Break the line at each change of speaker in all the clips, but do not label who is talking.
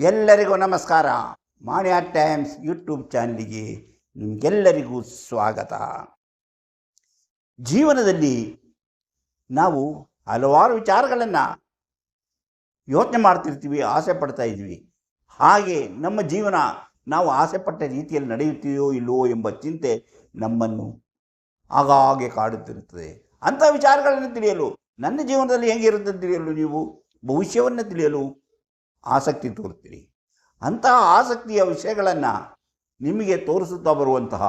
ಎಲ್ಲರಿಗೂ ನಮಸ್ಕಾರ. ಮಾಣಿಯ times YouTube ಚಾನಲಿಗೆ ನಿಮಗೆಲ್ಲರಿಗೂ ಸ್ವಾಗತ. ಜೀವನದಲ್ಲಿ ನಾವು ಹಲವಾರು ವಿಚಾರಗಳನ್ನು ಯೋಚನೆ ಮಾಡ್ತಿರ್ತೀವಿ, ಆಸೆ ಪಡ್ತಾ ಇದ್ವಿ. ಹಾಗೆ ನಮ್ಮ ಜೀವನ ನಾವು ಆಸೆ ಪಟ್ಟ ರೀತಿಯಲ್ಲಿ ನಡೆಯುತ್ತೀಯೋ ಇಲ್ಲವೋ ಎಂಬ ಚಿಂತೆ ನಮ್ಮನ್ನು ಆಗಾಗ್ಗೆ ಕಾಡುತ್ತಿರುತ್ತದೆ. ಅಂಥ ವಿಚಾರಗಳನ್ನು ತಿಳಿಯಲು, ನನ್ನ ಜೀವನದಲ್ಲಿ ಹೇಗಿರುತ್ತೆ ತಿಳಿಯಲು ನೀವು ಭವಿಷ್ಯವನ್ನು ತಿಳಿಯಲು ಆಸಕ್ತಿ ತೋರುತ್ತೀರಿ. ಅಂತಹ ಆಸಕ್ತಿಯ ವಿಷಯಗಳನ್ನು ನಿಮಗೆ ತೋರಿಸುತ್ತಾ ಬರುವಂತಹ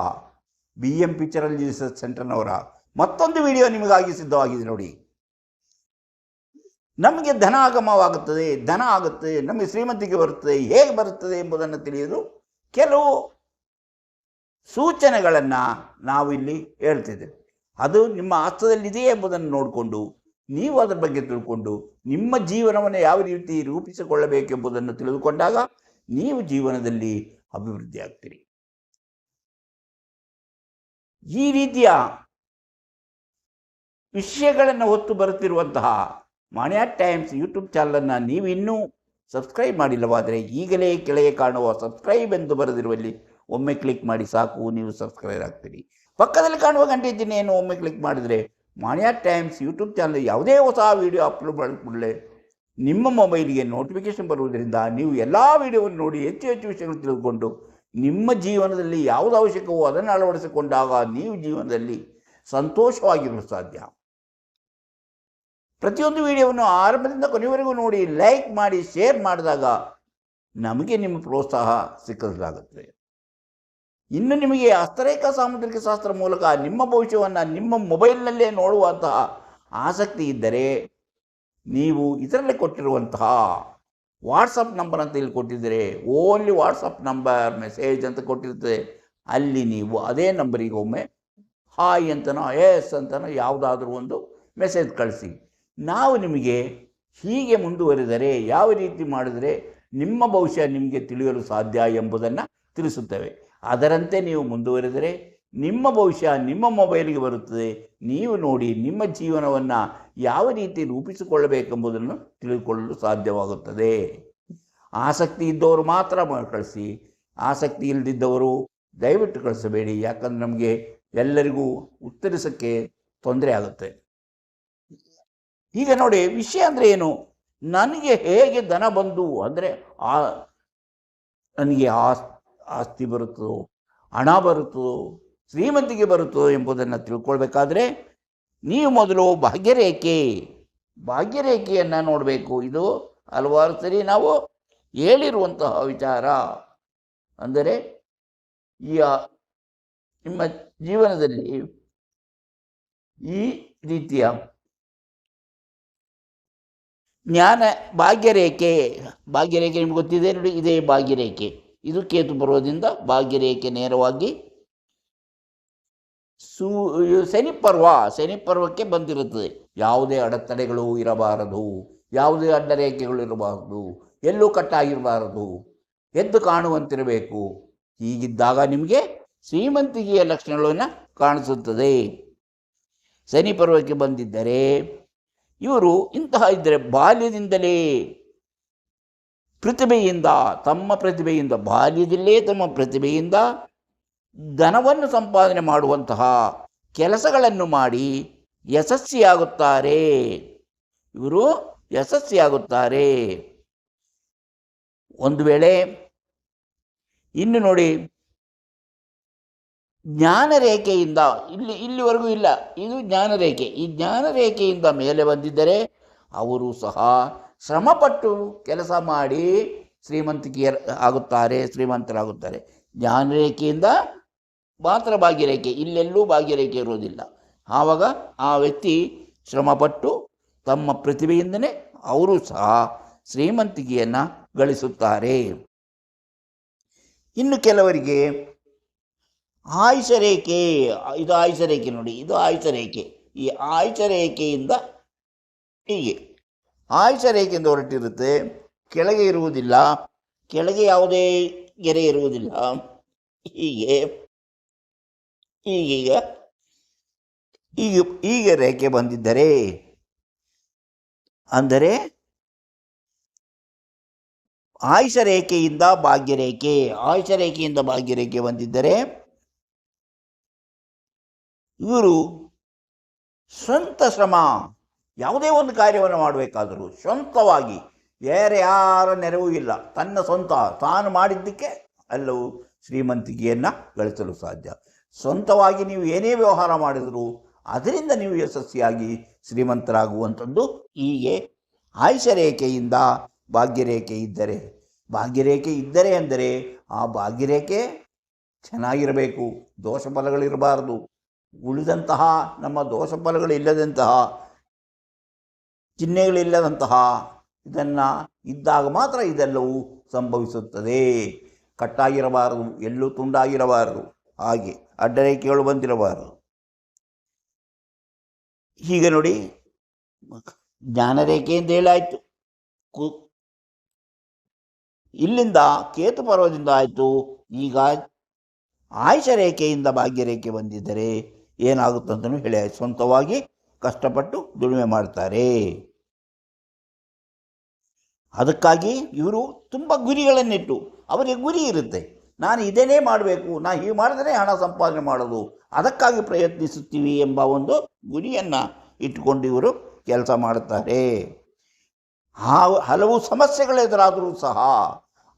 ಬಿ ಎಂ ಪಿಕ್ಚರಲ್ ರಿಸರ್ಚ್ ಸೆಂಟರ್ನವರ ಮತ್ತೊಂದು ವಿಡಿಯೋ ನಿಮಗಾಗಿ ಸಿದ್ಧವಾಗಿದೆ ನೋಡಿ. ನಮಗೆ ಧನ ಆಗಮವಾಗುತ್ತದೆ, ಧನ ಆಗುತ್ತೆ, ನಮಗೆ ಶ್ರೀಮಂತಿಗೆ ಬರುತ್ತದೆ, ಹೇಗೆ ಬರುತ್ತದೆ ಎಂಬುದನ್ನು ತಿಳಿಯಲು ಕೆಲವು ಸೂಚನೆಗಳನ್ನು ನಾವು ಇಲ್ಲಿ ಹೇಳ್ತಿದ್ದೇವೆ. ಅದು ನಿಮ್ಮ ಹಸ್ತದಲ್ಲಿದೆಯೇ ಎಂಬುದನ್ನು ನೋಡಿಕೊಂಡು ನೀವು ಅದರ ಬಗ್ಗೆ ತಿಳ್ಕೊಂಡು ನಿಮ್ಮ ಜೀವನವನ್ನು ಯಾವ ರೀತಿ ರೂಪಿಸಿಕೊಳ್ಳಬೇಕೆಂಬುದನ್ನು ತಿಳಿದುಕೊಂಡಾಗ ನೀವು ಜೀವನದಲ್ಲಿ ಅಭಿವೃದ್ಧಿ ಆಗ್ತೀರಿ. ಈ ರೀತಿಯ ವಿಷಯಗಳನ್ನು ಹೊತ್ತು ಬರುತ್ತಿರುವಂತಹ ಮಾಣ್ಯ ಟೈಮ್ಸ್ ಯೂಟ್ಯೂಬ್ ಚಾನಲನ್ನು ನೀವು ಇನ್ನೂ ಸಬ್ಸ್ಕ್ರೈಬ್ ಮಾಡಿಲ್ಲವಾದರೆ ಈಗಲೇ ಕೆಳಗೆ ಕಾಣುವ ಸಬ್ಸ್ಕ್ರೈಬ್ ಎಂದು ಬರೆದಿರುವಲ್ಲಿ ಒಮ್ಮೆ ಕ್ಲಿಕ್ ಮಾಡಿ ಸಾಕು, ನೀವು ಸಬ್ಸ್ಕ್ರೈಬ್ ಆಗ್ತೀರಿ. ಪಕ್ಕದಲ್ಲಿ ಕಾಣುವ ಗಂಟೆ ಚಿಹ್ನೆಯನ್ನು ಒಮ್ಮೆ ಕ್ಲಿಕ್ ಮಾಡಿದರೆ ಮಾಣಿಯಾ ಟೈಮ್ಸ್ ಯೂಟ್ಯೂಬ್ ಚಾನಲ್ ಯಾವುದೇ ಹೊಸ ವೀಡಿಯೋ ಅಪ್ಲೋಡ್ ಮಾಡಿದ ಕೂಡಲೇ ನಿಮ್ಮ ಮೊಬೈಲಿಗೆ ನೋಟಿಫಿಕೇಶನ್ ಬರುವುದರಿಂದ ನೀವು ಎಲ್ಲ ವಿಡಿಯೋವನ್ನು ನೋಡಿ ಹೆಚ್ಚು ಹೆಚ್ಚು ವಿಷಯಗಳು ತಿಳಿದುಕೊಂಡು ನಿಮ್ಮ ಜೀವನದಲ್ಲಿ ಯಾವುದು ಅವಶ್ಯಕವೋ ಅದನ್ನು ಅಳವಡಿಸಿಕೊಂಡಾಗ ನೀವು ಜೀವನದಲ್ಲಿ ಸಂತೋಷವಾಗಿರಲು ಸಾಧ್ಯ. ಪ್ರತಿಯೊಂದು ವಿಡಿಯೋವನ್ನು ಆರಂಭದಿಂದ ಕೊನೆಯವರೆಗೂ ನೋಡಿ ಲೈಕ್ ಮಾಡಿ ಶೇರ್ ಮಾಡಿದಾಗ ನಮಗೆ ನಿಮ್ಮ ಪ್ರೋತ್ಸಾಹ ಸಿಕ್ಕಲಾಗುತ್ತದೆ ಇನ್ನು ನಿಮಗೆ ಅಸ್ತರೇಖ ಸಾಮುದ್ರಿಕ ಶಾಸ್ತ್ರ ಮೂಲಕ ನಿಮ್ಮ ಭವಿಷ್ಯವನ್ನು ನಿಮ್ಮ ಮೊಬೈಲ್ನಲ್ಲೇ ನೋಡುವಂತಹ ಆಸಕ್ತಿ ಇದ್ದರೆ ನೀವು ಇದರಲ್ಲಿ ಕೊಟ್ಟಿರುವಂತಹ ವಾಟ್ಸಪ್ ನಂಬರ್ ಅಂತ ಇಲ್ಲಿ ಕೊಟ್ಟಿದ್ದರೆ, ಓನ್ಲಿ ವಾಟ್ಸಪ್ ನಂಬರ್, ಮೆಸೇಜ್ ಅಂತ ಕೊಟ್ಟಿರ್ತದೆ. ಅಲ್ಲಿ ನೀವು ಅದೇ ನಂಬರಿಗೆ ಒಮ್ಮೆ ಹಾಯ್ ಅಂತನೋ, ಎಸ್ ಅಂತನೋ ಯಾವುದಾದ್ರೂ ಒಂದು ಮೆಸೇಜ್ ಕಳಿಸಿ. ನಾವು ನಿಮಗೆ ಹೀಗೆ ಮುಂದುವರೆದರೆ, ಯಾವ ರೀತಿ ಮಾಡಿದರೆ ನಿಮ್ಮ ಭವಿಷ್ಯ ನಿಮಗೆ ತಿಳಿಯಲು ಸಾಧ್ಯ ಎಂಬುದನ್ನು ತಿಳಿಸುತ್ತೇವೆ. ಅದರಂತೆ ನೀವು ಮುಂದುವರೆದರೆ ನಿಮ್ಮ ಭವಿಷ್ಯ ನಿಮ್ಮ ಮೊಬೈಲಿಗೆ ಬರುತ್ತದೆ. ನೀವು ನೋಡಿ ನಿಮ್ಮ ಜೀವನವನ್ನು ಯಾವ ರೀತಿ ರೂಪಿಸಿಕೊಳ್ಳಬೇಕೆಂಬುದನ್ನು ತಿಳಿದುಕೊಳ್ಳಲು ಸಾಧ್ಯವಾಗುತ್ತದೆ. ಆಸಕ್ತಿ ಇದ್ದವರು ಮಾತ್ರ ಕಳಿಸಿ. ಆಸಕ್ತಿ ಇಲ್ಲದಿದ್ದವರು ದಯವಿಟ್ಟು ಕಳಿಸಬೇಡಿ. ಯಾಕಂದ್ರೆ ನಮಗೆ ಎಲ್ಲರಿಗೂ ಉತ್ತರಿಸೋಕ್ಕೆ ತೊಂದರೆ ಆಗುತ್ತೆ. ಈಗ ನೋಡಿ, ವಿಷಯ ಅಂದರೆ ಏನು? ನನಗೆ ಹೇಗೆ ಧನ ಬಂದು ಅಂದರೆ ಆ, ನನಗೆ ಆಸ್ ಆಸ್ತಿ ಬರುತ್ತದೋ, ಹಣ ಬರುತ್ತದೋ, ಶ್ರೀಮಂತಿಗೆ ಬರುತ್ತದೋ ಎಂಬುದನ್ನು ತಿಳ್ಕೊಳ್ಬೇಕಾದ್ರೆ ನೀವು ಮೊದಲು ಭಾಗ್ಯರೇಖೆ, ಭಾಗ್ಯರೇಖೆಯನ್ನು ನೋಡಬೇಕು. ಇದು ಹಲವಾರು ಸರಿ ನಾವು ಹೇಳಿರುವಂತಹ ವಿಚಾರ. ಅಂದರೆ ಈ ನಿಮ್ಮ ಜೀವನದಲ್ಲಿ ಈ ರೀತಿಯ ಜ್ಞಾನ ಭಾಗ್ಯರೇಖೆ ಭಾಗ್ಯರೇಖೆ ನಿಮ್ಗೆ ಗೊತ್ತಿದೆ ನೋಡಿ, ಇದೇ ಭಾಗ್ಯರೇಖೆ. ಇದು ಕೇತು ಪರ್ವದಿಂದ ಭಾಗ್ಯರೇಖೆ ನೇರವಾಗಿ ಸೂ ಶನಿ ಪರ್ವ, ಶನಿ ಪರ್ವಕ್ಕೆ ಬಂದಿರುತ್ತದೆ. ಯಾವುದೇ ಅಡೆತಡೆಗಳು ಇರಬಾರದು, ಯಾವುದೇ ಅಡ್ಡರೇಖೆಗಳು ಇರಬಾರದು, ಎಲ್ಲೂ ಕಟ್ಟಾಗಿರಬಾರದು, ಎದ್ದು ಕಾಣುವಂತಿರಬೇಕು. ಹೀಗಿದ್ದಾಗ ನಿಮಗೆ ಶ್ರೀಮಂತಿಕೆಯ ಲಕ್ಷಣಗಳನ್ನು ಕಾಣಿಸುತ್ತದೆ. ಶನಿ ಪರ್ವಕ್ಕೆ ಬಂದಿದ್ದರೆ ಇವರು ಇಂತಹ ಇದ್ದರೆ ಬಾಲ್ಯದಿಂದಲೇ ಪ್ರತಿಭೆಯಿಂದ, ತಮ್ಮ ಪ್ರತಿಭೆಯಿಂದ, ಬಾಲ್ಯದಲ್ಲೇ ತಮ್ಮ ಪ್ರತಿಭೆಯಿಂದ ಧನವನ್ನು ಸಂಪಾದನೆ ಮಾಡುವಂತಹ ಕೆಲಸಗಳನ್ನು ಮಾಡಿ ಯಶಸ್ವಿಯಾಗುತ್ತಾರೆ. ಇವರು ಯಶಸ್ವಿಯಾಗುತ್ತಾರೆ. ಒಂದು ವೇಳೆ ಇನ್ನು ನೋಡಿ ಜ್ಞಾನ ರೇಖೆಯಿಂದ ಇಲ್ಲಿ, ಇಲ್ಲಿವರೆಗೂ ಇಲ್ಲ, ಇದು ಜ್ಞಾನ ರೇಖೆ ಈ ಜ್ಞಾನ ರೇಖೆಯಿಂದ ಮೇಲೆ ಬಂದಿದ್ದರೆ, ಅವರು ಸಹ ಶ್ರಮಪಟ್ಟು ಕೆಲಸ ಮಾಡಿ ಶ್ರೀಮಂತಿಕೆಯರ್ ಆಗುತ್ತಾರೆ, ಶ್ರೀಮಂತರಾಗುತ್ತಾರೆ. ಜ್ಞಾನರೇಖೆಯಿಂದ ಮಾತ್ರ ಭಾಗ್ಯರೇಖೆ, ಇಲ್ಲೆಲ್ಲೂ ಭಾಗ್ಯರೇಖೆ ಇರುವುದಿಲ್ಲ. ಆವಾಗ ಆ ವ್ಯಕ್ತಿ ಶ್ರಮಪಟ್ಟು ತಮ್ಮ ಪ್ರತಿಭೆಯಿಂದಲೇ ಅವರು ಸಹ ಶ್ರೀಮಂತಿಕೆಯನ್ನು ಗಳಿಸುತ್ತಾರೆ. ಇನ್ನು ಕೆಲವರಿಗೆ ಆಯುಷ ರೇಖೆ ಇದು ಆಯುಷ ರೇಖೆ ನೋಡಿ, ಇದು ಆಯುಷ ರೇಖೆ ಈ ಆಯುಷ ರೇಖೆಯಿಂದ ಹೀಗೆ ಆಯುಷ ರೇಖೆಯಿಂದ ಹೊರಟಿರುತ್ತೆ. ಕೆಳಗೆ ಇರುವುದಿಲ್ಲ. ಕೆಳಗೆ ಯಾವುದೇ ಗೆರೆ ಇರುವುದಿಲ್ಲ. ಹೀಗೆ. ಈಗೀಗ ಈಗ ಈಗ ರೇಖೆ ಬಂದಿದ್ದರೆ ಅಂದರೆ ಆಯುಷ ರೇಖೆಯಿಂದ ಭಾಗ್ಯರೇಖೆ ಆಯುಷ ರೇಖೆಯಿಂದ ಭಾಗ್ಯರೇಖೆ ಬಂದಿದ್ದರೆ ಇವರು ಸ್ವಂತ ಶ್ರಮ ಯಾವುದೇ ಒಂದು ಕಾರ್ಯವನ್ನು ಮಾಡಬೇಕಾದರೂ ಸ್ವಂತವಾಗಿ, ಬೇರೆ ಯಾರ ನೆರವು ಇಲ್ಲ. ತನ್ನ ಸ್ವಂತ, ತಾನು ಮಾಡಿದ್ದಕ್ಕೆ ಎಲ್ಲವೂ ಶ್ರೀಮಂತಿಕೆಯನ್ನು ಗಳಿಸಲು ಸಾಧ್ಯ. ಸ್ವಂತವಾಗಿ ನೀವು ಏನೇ ವ್ಯವಹಾರ ಮಾಡಿದರೂ ಅದರಿಂದ ನೀವು ಯಶಸ್ವಿಯಾಗಿ ಶ್ರೀಮಂತರಾಗುವಂಥದ್ದು ಹೀಗೆ. ಆಯುಷ ರೇಖೆಯಿಂದ ಭಾಗ್ಯರೇಖೆ ಇದ್ದರೆ ಭಾಗ್ಯರೇಖೆ ಇದ್ದರೆ ಅಂದರೆ ಆ ಭಾಗ್ಯರೇಖೆ ಚೆನ್ನಾಗಿರಬೇಕು ದೋಷ ಫಲಗಳಿರಬಾರದು ಉಳಿದಂತಹ ನಮ್ಮ ದೋಷ ಫಲಗಳಿಲ್ಲದಂತಹ ಚಿಹ್ನೆಗಳಿಲ್ಲದಂತಹ ಇದನ್ನು ಇದ್ದಾಗ ಮಾತ್ರ ಇದೆಲ್ಲವೂ ಸಂಭವಿಸುತ್ತದೆ. ಕಟ್ಟಾಗಿರಬಾರದು, ಎಲ್ಲೂ ತುಂಡಾಗಿರಬಾರದು, ಹಾಗೆ ಅಡ್ಡರೇಖೆಗಳು ಬಂದಿರಬಾರದು. ಹೀಗೆ ನೋಡಿ ಜ್ಞಾನರೇಖೆ ಅಂತ ಹೇಳಾಯಿತು. ಕು ಇಲ್ಲಿಂದ ಕೇತು ಪರ್ವದಿಂದ ಆಯಿತು. ಈಗ ಆಯುಷ ರೇಖೆಯಿಂದ ಭಾಗ್ಯರೇಖೆ ಬಂದಿದ್ದರೆ ಏನಾಗುತ್ತಂತಲೂ ಹೇಳಿ, ಸ್ವಂತವಾಗಿ ಕಷ್ಟಪಟ್ಟು ದುಡಿಮೆ ಮಾಡ್ತಾರೆ. ಅದಕ್ಕಾಗಿ ಇವರು ತುಂಬ ಗುರಿಗಳನ್ನಿಟ್ಟು, ಅವರಿಗೆ ಗುರಿ ಇರುತ್ತೆ. ನಾನು ಇದನ್ನೇ ಮಾಡಬೇಕು, ನಾನು ಹೀಗೆ ಮಾಡಿದ್ರೆ ಹಣ ಸಂಪಾದನೆ ಮಾಡೋದು, ಅದಕ್ಕಾಗಿ ಪ್ರಯತ್ನಿಸುತ್ತೀವಿ ಎಂಬ ಒಂದು ಗುರಿಯನ್ನು ಇಟ್ಟುಕೊಂಡು ಇವರು ಕೆಲಸ ಮಾಡುತ್ತಾರೆ ಹಲವು ಸಮಸ್ಯೆಗಳೆದುರಾದರೂ ಸಹ,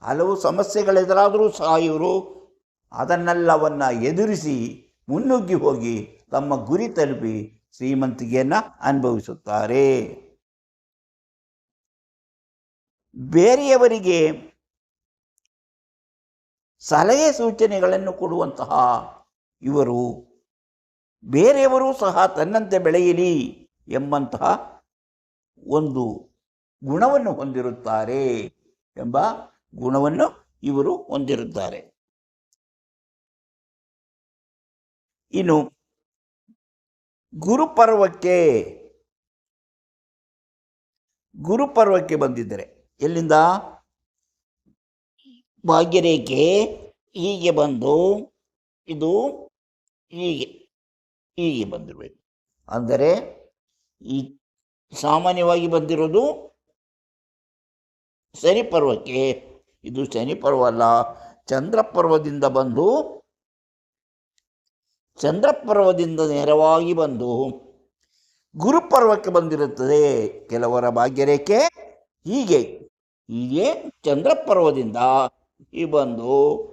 ಹಲವು ಸಮಸ್ಯೆಗಳೆದುರಾದರೂ ಸಹ ಇವರು ಅದನ್ನೆಲ್ಲವನ್ನು ಎದುರಿಸಿ ಮುನ್ನುಗ್ಗಿ ಹೋಗಿ ತಮ್ಮ ಗುರಿ ತಲುಪಿ ಶ್ರೀಮಂತಿಕೆಯನ್ನು ಅನುಭವಿಸುತ್ತಾರೆ. ಬೇರೆಯವರಿಗೆ ಸಲಹೆ ಸೂಚನೆಗಳನ್ನು ಕೊಡುವಂತಹ ಇವರು, ಬೇರೆಯವರು ಸಹ ತನ್ನಂತೆ ಬೆಳೆಯಲಿ ಎಂಬಂತಹ ಒಂದು ಗುಣವನ್ನು ಹೊಂದಿರುತ್ತಾರೆ ಎಂಬ ಗುಣವನ್ನು ಇವರು ಹೊಂದಿರುತ್ತಾರೆ. ಇನ್ನು ಗುರುಪರ್ವಕ್ಕೆ ಗುರುಪರ್ವಕ್ಕೆ ಬಂದಿದ್ದರೆ ಎಲ್ಲಿಂದ? ಭಾಗ್ಯರೇಖೆ ಹೀಗೆ ಬಂದು ಇದು ಹೀಗೆ ಹೀಗೆ ಬಂದಿರಬೇಕು ಅಂದರೆ ಈ ಸಾಮಾನ್ಯವಾಗಿ ಬಂದಿರೋದು ಶನಿ ಪರ್ವಕ್ಕೆ ಇದು ಶನಿ ಪರ್ವ ಅಲ್ಲ ಚಂದ್ರ ಪರ್ವದಿಂದ ಬಂದು ಚಂದ್ರ ಪರ್ವದಿಂದ ನೇರವಾಗಿ ಬಂದು ಗುರುಪರ್ವಕ್ಕೆ ಬಂದಿರುತ್ತದೆ. ಕೆಲವರ ಭಾಗ್ಯರೇಖೆ ಹೀಗೆ. ಹೀಗೆ ಚಂದ್ರಪರ್ವದಿಂದ ಈ ಬಂದು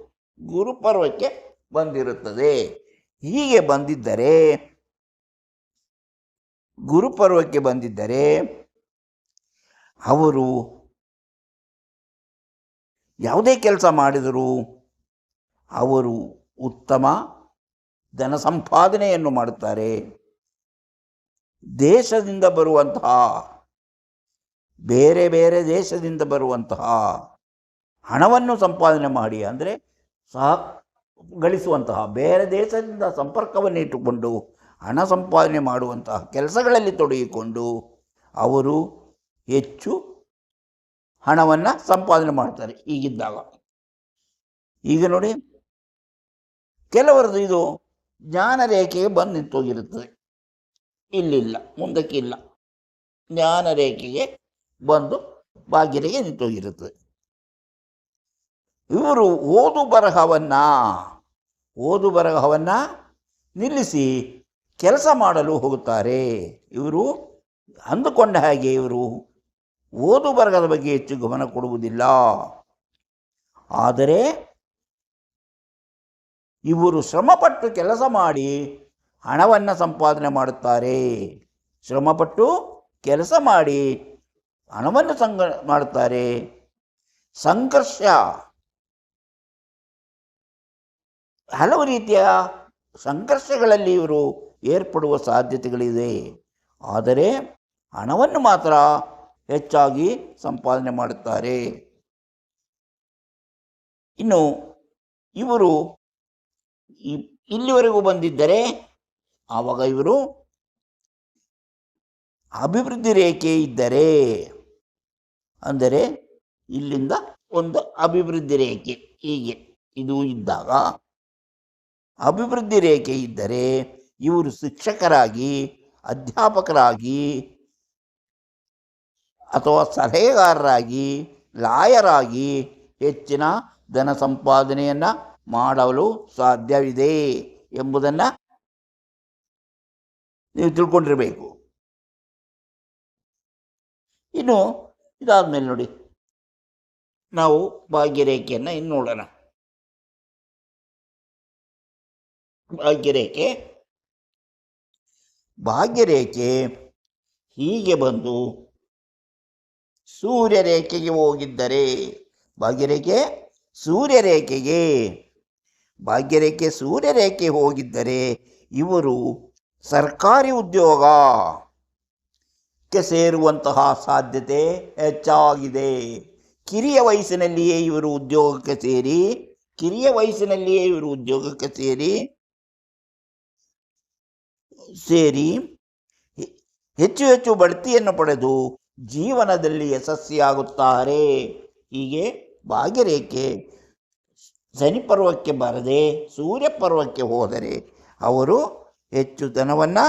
ಗುರುಪರ್ವಕ್ಕೆ ಬಂದಿರುತ್ತದೆ. ಹೀಗೆ ಬಂದಿದ್ದರೆ, ಗುರುಪರ್ವಕ್ಕೆ ಬಂದಿದ್ದರೆ ಅವರು ಯಾವುದೇ ಕೆಲಸ ಮಾಡಿದರೂ ಅವರು ಉತ್ತಮ ಧನ ಸಂಪಾದನೆಯನ್ನು ಮಾಡುತ್ತಾರೆ. ದೇಶದಿಂದ ಬರುವಂತಹ, ಬೇರೆ ಬೇರೆ ದೇಶದಿಂದ ಬರುವಂತಹ ಹಣವನ್ನು ಸಂಪಾದನೆ ಮಾಡಿ ಅಂದರೆ ಸಹ ಗಳಿಸುವಂತಹ, ಬೇರೆ ದೇಶದಿಂದ ಸಂಪರ್ಕವನ್ನು ಇಟ್ಟುಕೊಂಡು ಹಣ ಸಂಪಾದನೆ ಮಾಡುವಂತಹ ಕೆಲಸಗಳಲ್ಲಿ ತೊಡಗಿಕೊಂಡು ಅವರು ಹೆಚ್ಚು ಹಣವನ್ನು ಸಂಪಾದನೆ ಮಾಡ್ತಾರೆ ಈಗಿದ್ದಾಗ. ಈಗ ನೋಡಿ ಕೆಲವರದ್ದು ಇದು ಜ್ಞಾನ ರೇಖೆಗೆ ಬಂದು ನಿಂತೋಗಿರುತ್ತದೆ ಇಲ್ಲಿಲ್ಲ, ಮುಂದಕ್ಕೆ ಇಲ್ಲ. ಜ್ಞಾನ ರೇಖೆಗೆ ಬಂದು ಭಾಗ್ಯರಿಗೆ ನಿಂತೋಗಿರುತ್ತದೆ ಇವರು ಓದು ಬರಹವನ್ನು ಓದು ಬರಹವನ್ನು ನಿಲ್ಲಿಸಿ ಕೆಲಸ ಮಾಡಲು ಹೋಗುತ್ತಾರೆ. ಇವರು ಅಂದುಕೊಂಡ ಹಾಗೆ ಇವರು ಓದು ಬರಹದ ಬಗ್ಗೆ ಹೆಚ್ಚು ಗಮನ ಕೊಡುವುದಿಲ್ಲ. ಆದರೆ ಇವರು ಶ್ರಮಪಟ್ಟು ಕೆಲಸ ಮಾಡಿ ಹಣವನ್ನು ಸಂಪಾದನೆ ಮಾಡುತ್ತಾರೆ. ಶ್ರಮಪಟ್ಟು ಕೆಲಸ ಮಾಡಿ ಹಣವನ್ನು ಸಂಗ ಮಾಡುತ್ತಾರೆ. ಸಂಘರ್ಷ ಹಲವು ರೀತಿಯ ಸಂಘರ್ಷಗಳಲ್ಲಿ ಇವರು ಏರ್ಪಡುವ ಸಾಧ್ಯತೆಗಳಿದೆ. ಆದರೆ ಹಣವನ್ನು ಮಾತ್ರ ಹೆಚ್ಚಾಗಿ ಸಂಪಾದನೆ ಮಾಡುತ್ತಾರೆ. ಇನ್ನು ಇವರು ಇಲ್ಲಿವರೆಗೂ ಬಂದಿದ್ದರೆ ಆವಾಗ ಇವರು ಅಭಿವೃದ್ಧಿ ರೇಖೆ ಇದ್ದರೆ ಅಂದರೆ ಇಲ್ಲಿಂದ ಒಂದು ಅಭಿವೃದ್ಧಿ ರೇಖೆ ಹೀಗೆ ಇದು ಇದ್ದಾಗ ಅಭಿವೃದ್ಧಿ ರೇಖೆ ಇದ್ದರೆ ಇವರು ಶಿಕ್ಷಕರಾಗಿ, ಅಧ್ಯಾಪಕರಾಗಿ ಅಥವಾ ಸಲಹೆಗಾರರಾಗಿ, ಲಾಯರಾಗಿ ಹೆಚ್ಚಿನ ಧನ ಸಂಪಾದನೆಯನ್ನು ಮಾಡಲು ಸಾಧ್ಯವಿದೆ ಎಂಬುದನ್ನು ನೀವು ತಿಳ್ಕೊಂಡಿರಬೇಕು. ಇನ್ನು ಇದಾದ್ಮೇಲೆ ನೋಡಿ. ನಾವು ಭಾಗ್ಯರೇಖೆಯನ್ನು ಇನ್ನು ನೋಡೋಣ. ಭಾಗ್ಯರೇಖೆ. ಭಾಗ್ಯರೇಖೆ ಹೀಗೆ ಬಂದು ಸೂರ್ಯರೇಖೆಗೆ ಹೋಗಿದ್ದರೆ. ಭಾಗ್ಯರೇಖೆ ಸೂರ್ಯರೇಖೆಗೆ ಭಾಗ್ಯರೇಖೆ, ಸೂರ್ಯರೇಖೆ ಹೋಗಿದ್ದರೆ ಇವರು ಸರ್ಕಾರಿ ಉದ್ಯೋಗಕ್ಕೆ ಸೇರುವಂತಹ ಸಾಧ್ಯತೆ ಹೆಚ್ಚಾಗಿದೆ. ಕಿರಿಯ ವಯಸ್ಸಿನಲ್ಲಿಯೇ ಇವರು ಉದ್ಯೋಗಕ್ಕೆ ಸೇರಿ, ಕಿರಿಯ ವಯಸ್ಸಿನಲ್ಲಿಯೇ ಇವರು ಉದ್ಯೋಗಕ್ಕೆ ಸೇರಿ ಸೇರಿ ಹೆಚ್ಚು ಹೆಚ್ಚು ಬಡ್ತಿಯನ್ನು ಪಡೆದು ಜೀವನದಲ್ಲಿ ಯಶಸ್ವಿಯಾಗುತ್ತಾರೆ. ಹೀಗೆ ಭಾಗ್ಯರೇಖೆ ಶನಿ ಪರ್ವಕ್ಕೆ ಬರದೆ ಸೂರ್ಯ ಪರ್ವಕ್ಕೆ ಹೋದರೆ ಅವರು ಹೆಚ್ಚು ಧನವನ್ನು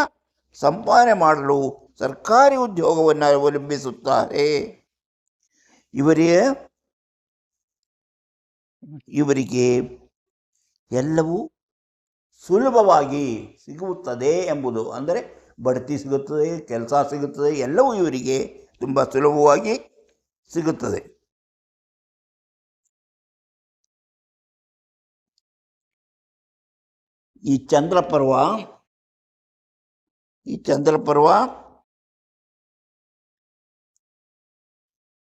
ಸಂಪಾದನೆ ಮಾಡಲು ಸರ್ಕಾರಿ ಉದ್ಯೋಗವನ್ನು ಅವಲಂಬಿಸುತ್ತಾರೆ. ಇವರಿಗೆ ಇವರಿಗೆ ಎಲ್ಲವೂ ಸುಲಭವಾಗಿ ಸಿಗುತ್ತದೆ ಎಂಬುದು, ಅಂದರೆ ಬಡ್ತಿ ಸಿಗುತ್ತದೆ, ಕೆಲಸ ಸಿಗುತ್ತದೆ, ಎಲ್ಲವೂ ಇವರಿಗೆ ತುಂಬ ಸುಲಭವಾಗಿ ಸಿಗುತ್ತದೆ. ಈ ಚಂದ್ರ ಪರ್ವ, ಈ ಚಂದ್ರ ಪರ್ವ,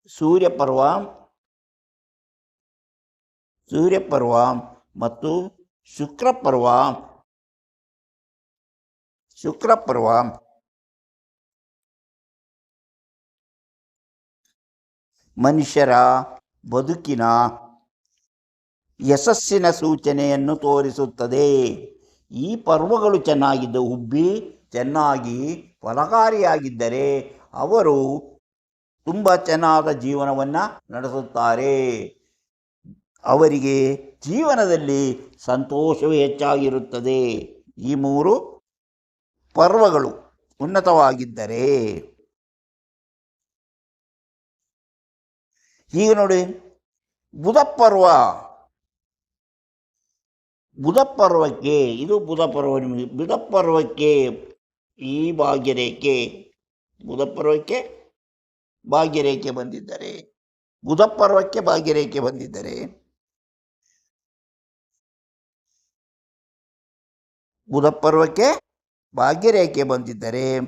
ಸೂರ್ಯ ಪರ್ವ ಸೂರ್ಯ ಪರ್ವ ಮತ್ತು ಶುಕ್ರ ಪರ್ವ. ಶುಕ್ರ ಪರ್ವ. ಮನುಷ್ಯರ ಬದುಕಿನ ಯಶಸ್ಸಿನ ಸೂಚನೆಯನ್ನು ತೋರಿಸುತ್ತದೆ. ಈ ಪರ್ವಗಳು ಚೆನ್ನಾಗಿದ್ದು ಉಬ್ಬಿ ಚೆನ್ನಾಗಿ ಫಲಕಾರಿಯಾಗಿದ್ದರೆ ಅವರು ತುಂಬ ಚೆನ್ನಾದ ಜೀವನವನ್ನು ನಡೆಸುತ್ತಾರೆ. ಅವರಿಗೆ ಜೀವನದಲ್ಲಿ ಸಂತೋಷವೇ ಹೆಚ್ಚಾಗಿರುತ್ತದೆ. ಈ ಮೂರು ಪರ್ವಗಳು ಉನ್ನತವಾಗಿದ್ದರೆ ಈಗ ನೋಡಿ, ಬುಧ ಬುಧ ಪರ್ವಕ್ಕೆ ಇದು ಬುಧ ಪರ್ವ ನಿಮಗೆ ಬುಧ ಪರ್ವಕ್ಕೆ ಈ ಭಾಗ್ಯರೇಖೆ ಬುಧ ಪರ್ವಕ್ಕೆ ಭಾಗ್ಯರೇಖೆ ಬಂದಿದ್ದರೆ ಬುಧ ಪರ್ವಕ್ಕೆ ಭಾಗ್ಯರೇಖೆ ಬಂದಿದ್ದರೆ ಬುಧ ಪರ್ವಕ್ಕೆ ಭಾಗ್ಯರೇಖೆ ಬಂದಿದ್ದರೆ,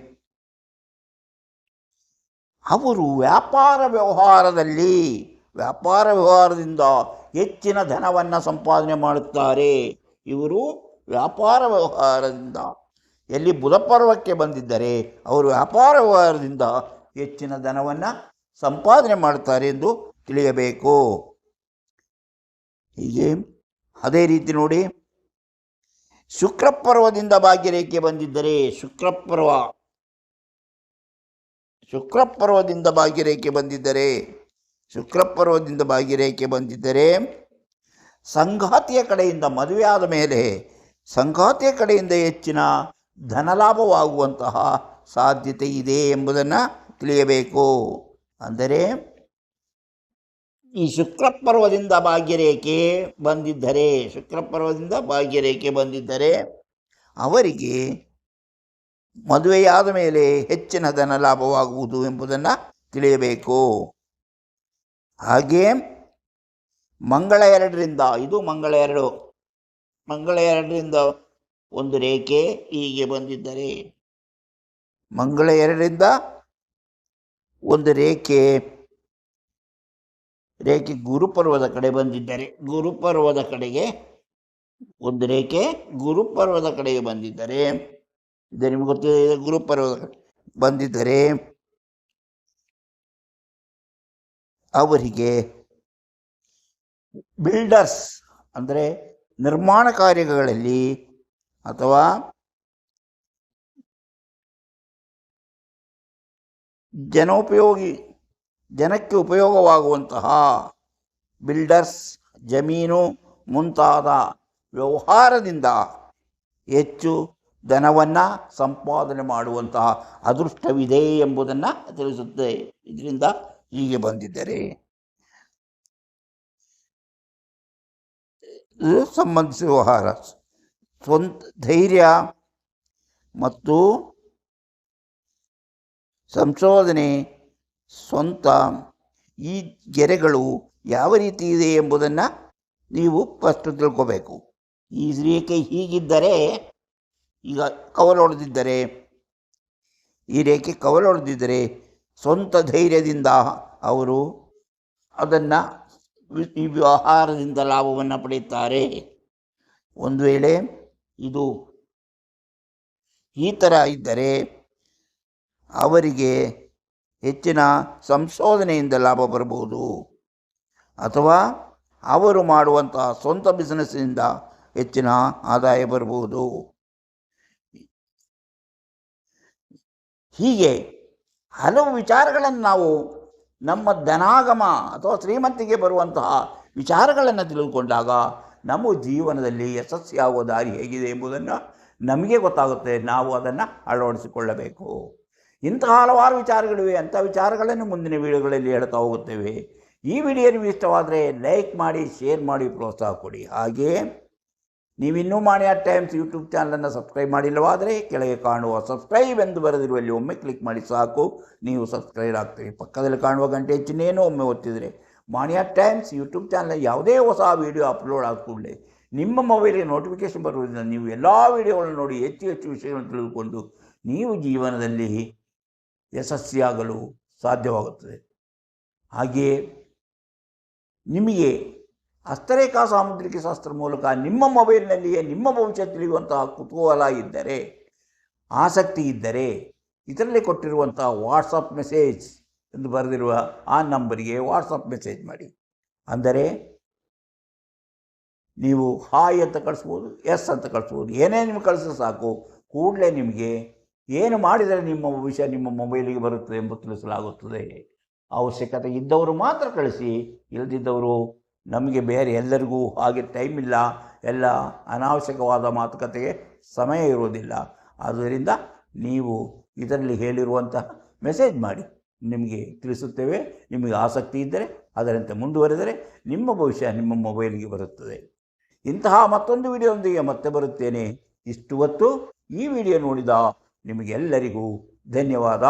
ಅವರು ವ್ಯಾಪಾರ ವ್ಯವಹಾರದಲ್ಲಿ, ವ್ಯಾಪಾರ ವ್ಯವಹಾರದಿಂದ ಹೆಚ್ಚಿನ ಧನವನ್ನು ಸಂಪಾದನೆ ಮಾಡುತ್ತಾರೆ. ಇವರು ವ್ಯಾಪಾರ ವ್ಯವಹಾರದಿಂದ, ಎಲ್ಲಿ ಬುಧಪರ್ವಕ್ಕೆ ಬಂದಿದ್ದರೆ ಅವರು ವ್ಯಾಪಾರ ವ್ಯವಹಾರದಿಂದ ಹೆಚ್ಚಿನ ಧನವನ್ನು ಸಂಪಾದನೆ ಮಾಡ್ತಾರೆ ಎಂದು ತಿಳಿಯಬೇಕು. ಹೀಗೆ, ಅದೇ ರೀತಿ ನೋಡಿ, ಶುಕ್ರ ಪರ್ವದಿಂದ ಭಾಗ್ಯರೇಖೆ ಬಂದಿದ್ದರೆ ಶುಕ್ರಪರ್ವ ಶುಕ್ರಪರ್ವದಿಂದ ಶುಕ್ರ ಪರ್ವದಿಂದ ಭಾಗ್ಯರೇಖೆ ಬಂದಿದ್ದರೆ, ಶುಕ್ರ ಪರ್ವದಿಂದ ಭಾಗ್ಯರೇಖೆ ಬಂದಿದ್ದರೆ ಸಂಗಾತಿಯ ಕಡೆಯಿಂದ ಮದುವೆಯಾದ ಮೇಲೆ ಸಂಗಾತಿಯ ಕಡೆಯಿಂದ ಹೆಚ್ಚಿನ ಧನಲಾಭವಾಗುವಂತಹ ಸಾಧ್ಯತೆ ಇದೆ ಎಂಬುದನ್ನು ತಿಳಿಯಬೇಕು. ಅಂದರೆ ಈ ಶುಕ್ರ ಪರ್ವದಿಂದ ಭಾಗ್ಯರೇಖೆ ಬಂದಿದ್ದರೆ ಶುಕ್ರ ಪರ್ವದಿಂದ ಭಾಗ್ಯರೇಖೆ ಬಂದಿದ್ದರೆ ಅವರಿಗೆ ಮದುವೆಯಾದ ಮೇಲೆ ಹೆಚ್ಚಿನ ಧನ ಲಾಭವಾಗುವುದು ಎಂಬುದನ್ನು ತಿಳಿಯಬೇಕು. ಹಾಗೆ ಮಂಗಳ ಎರಡರಿಂದ, ಇದು ಮಂಗಳ ಎರಡು. ಮಂಗಳ ಎರಡರಿಂದ ಒಂದು ರೇಖೆ ಹೀಗೆ ಬಂದಿದ್ದರೆ, ಮಂಗಳ ಎರಡರಿಂದ ಒಂದು ರೇಖೆ ರೇಖೆ ಗುರುಪರ್ವದ ಕಡೆ ಬಂದಿದ್ದರೆ, ಗುರುಪರ್ವದ ಕಡೆಗೆ ಒಂದು ರೇಖೆ ಗುರುಪರ್ವದ ಕಡೆಗೆ ಬಂದಿದ್ದರೆ, ಇದು ನಿಮ್ಗೆ ಗೊತ್ತಿದೆ ಗುರುಪರ್ವದ ಬಂದಿದ್ದರೆ, ಅವರಿಗೆ ಬಿಲ್ಡರ್ಸ್ ಅಂದರೆ ನಿರ್ಮಾಣ ಕಾರ್ಯಗಳಲ್ಲಿ ಅಥವಾ ಜನೋಪಯೋಗಿ, ಜನಕ್ಕೆ ಉಪಯೋಗವಾಗುವಂತಹ ಬಿಲ್ಡರ್ಸ್ ಜಮೀನು ಮುಂತಾದ ವ್ಯವಹಾರದಿಂದ ಹೆಚ್ಚು ಧನವನ್ನು ಸಂಪಾದನೆ ಮಾಡುವಂತಹ ಅದೃಷ್ಟವಿದೆ ಎಂಬುದನ್ನು ತಿಳಿಸುತ್ತದೆ ಇದರಿಂದ ಹೀಗೆ ಬಂದಿದ್ದರೆ ಸಂಬಂಧಿಸಿದ ವ್ಯವಹಾರ. ಸ್ವಂತ ಧೈರ್ಯ ಮತ್ತು ಸಂಶೋಧನೆ ಸ್ವಂತ ಈ ಗೆರೆಗಳು ಯಾವ ರೀತಿ ಇದೆ ಎಂಬುದನ್ನು ನೀವು ಫಸ್ಟ್ ತಿಳ್ಕೋಬೇಕು. ಈ ರೇಖೆ ಹೀಗಿದ್ದರೆ, ಈಗ ಕವಲೊಡೆದಿದ್ದರೆ ಈ ರೇಖೆ ಕವಲೊಡೆದಿದ್ದರೆ ಸ್ವಂತ ಧೈರ್ಯದಿಂದ ಅವರು ಅದನ್ನು ಈ ವ್ಯವಹಾರದಿಂದ ಲಾಭವನ್ನು ಪಡೆಯುತ್ತಾರೆ. ಒಂದು ವೇಳೆ ಇದು ಈ ಥರ ಇದ್ದರೆ ಅವರಿಗೆ ಹೆಚ್ಚಿನ ಸಂಶೋಧನೆಯಿಂದ ಲಾಭ ಬರಬಹುದು. ಅಥವಾ ಅವರು ಮಾಡುವಂತಹ ಸ್ವಂತ ಬಿಸ್ನೆಸ್ಸಿನಿಂದ ಹೆಚ್ಚಿನ ಆದಾಯ ಬರಬಹುದು. ಹೀಗೆ ಹಲವು ವಿಚಾರಗಳನ್ನು ನಾವು ನಮ್ಮ ಧನಾಗಮ ಅಥವಾ ಶ್ರೀಮಂತಿಗೆ ಬರುವಂತಹ ವಿಚಾರಗಳನ್ನು ತಿಳಿದುಕೊಂಡಾಗ ನಮ್ಮ ಜೀವನದಲ್ಲಿ ಯಶಸ್ಸಿಯಾಗುವ ದಾರಿ ಹೇಗಿದೆ ಎಂಬುದನ್ನು ನಮಗೆ ಗೊತ್ತಾಗುತ್ತೆ. ನಾವು ಅದನ್ನು ಅಳವಡಿಸಿಕೊಳ್ಳಬೇಕು. ಇಂತಹ ಹಲವಾರು ವಿಚಾರಗಳಿವೆ. ಅಂಥ ವಿಚಾರಗಳನ್ನು ಮುಂದಿನ ವಿಡಿಯೋಗಳಲ್ಲಿ ಹೇಳ್ತಾ ಹೋಗುತ್ತೇವೆ. ಈ ವಿಡಿಯೋ ನಿಮಗೆ ಇಷ್ಟವಾದರೆ ಲೈಕ್ ಮಾಡಿ, ಶೇರ್ ಮಾಡಿ, ಪ್ರೋತ್ಸಾಹ ಕೊಡಿ. ಹಾಗೆಯೇ ನೀವಿನ್ನೂ ಮಾಣಿಯ ಟೈಮ್ಸ್ ಯೂಟ್ಯೂಬ್ ಚಾನಲನ್ನು ಸಬ್ಸ್ಕ್ರೈಬ್ ಮಾಡಿಲ್ಲವಾದರೆ ಕೆಳಗೆ ಕಾಣುವ ಸಬ್ಸ್ಕ್ರೈಬ್ ಎಂದು ಬರೆದಿರುವಲ್ಲಿ ಒಮ್ಮೆ ಕ್ಲಿಕ್ ಮಾಡಿ ಸಾಕು. ನೀವು ಸಬ್ಸ್ಕ್ರೈಬ್ ಆಗ್ತೀರಿ. ಪಕ್ಕದಲ್ಲಿ ಕಾಣುವ ಗಂಟೆ ಚಿಹ್ನೆಯನ್ನು ಒಮ್ಮೆ ಒತ್ತಿದರೆ ಮಾಣಿಯ ಟೈಮ್ಸ್ ಯೂಟ್ಯೂಬ್ ಚಾನಲ್ ಯಾವುದೇ ಹೊಸ ವೀಡಿಯೋ ಅಪ್ಲೋಡ್ ಆದ ಕೂಡಲೇ ನಿಮ್ಮ ಮೊಬೈಲಿಗೆ ನೋಟಿಫಿಕೇಶನ್ ಬರುವುದರಿಂದ ನೀವು ಎಲ್ಲ ವೀಡಿಯೋಗಳನ್ನು ನೋಡಿ ಹೆಚ್ಚು ಹೆಚ್ಚು ವಿಷಯಗಳನ್ನು ತಿಳಿದುಕೊಂಡು ನೀವು ಜೀವನದಲ್ಲಿ ಯಶಸ್ವಿಯಾಗಲು ಸಾಧ್ಯವಾಗುತ್ತದೆ. ಹಾಗೆಯೇ ನಿಮಗೆ ಹಸ್ತರೇಖಾ ಸಾಮುದ್ರಿಕ ಶಾಸ್ತ್ರ ಮೂಲಕ ನಿಮ್ಮ ಮೊಬೈಲ್ನಲ್ಲಿಯೇ ನಿಮ್ಮ ಭವಿಷ್ಯ ತಿಳಿಯುವಂತಹ ಕುತೂಹಲ ಇದ್ದರೆ, ಆಸಕ್ತಿ ಇದ್ದರೆ, ಇದರಲ್ಲಿ ಕೊಟ್ಟಿರುವಂತಹ ವಾಟ್ಸಪ್ ಮೆಸೇಜ್ ಎಂದು ಬರೆದಿರುವ ಆ ನಂಬರಿಗೆ ವಾಟ್ಸಪ್ ಮೆಸೇಜ್ ಮಾಡಿ. ಅಂದರೆ, ನೀವು ಹಾಯ್ ಅಂತ ಕಳಿಸ್ಬೋದು ಎಸ್ ಅಂತ ಕಳಿಸ್ಬೋದು, ಏನೇ ನಿಮ್ಗೆ ಕಳಿಸಿದ್ರೆ ಸಾಕು, ಕೂಡಲೇ ನಿಮಗೆ ಏನು ಮಾಡಿದರೆ ನಿಮ್ಮ ಭವಿಷ್ಯ ನಿಮ್ಮ ಮೊಬೈಲಿಗೆ ಬರುತ್ತದೆ ಎಂಬ ತಿಳಿಸಲಾಗುತ್ತದೆ. ಅವಶ್ಯಕತೆ ಇದ್ದವರು ಮಾತ್ರ ಕಳಿಸಿ, ಇಲ್ಲದಿದ್ದವರು ನಮಗೆ ಬೇರೆ ಎಲ್ಲರಿಗೂ ಹಾಗೆ ಟೈಮ್ ಇಲ್ಲ. ಎಲ್ಲ ಅನಾವಶ್ಯಕವಾದ ಮಾತುಕತೆಗೆ ಸಮಯ ಇರುವುದಿಲ್ಲ. ಆದ್ದರಿಂದ ನೀವು ಇದರಲ್ಲಿ ಹೇಳಿರುವಂತಹ ಮೆಸೇಜ್ ಮಾಡಿ. ನಿಮಗೆ ತಿಳಿಸುತ್ತೇವೆ. ನಿಮಗೆ ಆಸಕ್ತಿ ಇದ್ದರೆ ಅದರಂತೆ ಮುಂದುವರೆದರೆ ನಿಮ್ಮ ಭವಿಷ್ಯ ನಿಮ್ಮ ಮೊಬೈಲ್ಗೆ ಬರುತ್ತದೆ. ಇಂತಹ ಮತ್ತೊಂದು ವಿಡಿಯೋದೊಂದಿಗೆ ಮತ್ತೆ ಬರುತ್ತೇನೆ. ಇಷ್ಟು ಹೊತ್ತು ಈ ವಿಡಿಯೋ ನೋಡಿದ ನಿಮಗೆಲ್ಲರಿಗೂ ಧನ್ಯವಾದ.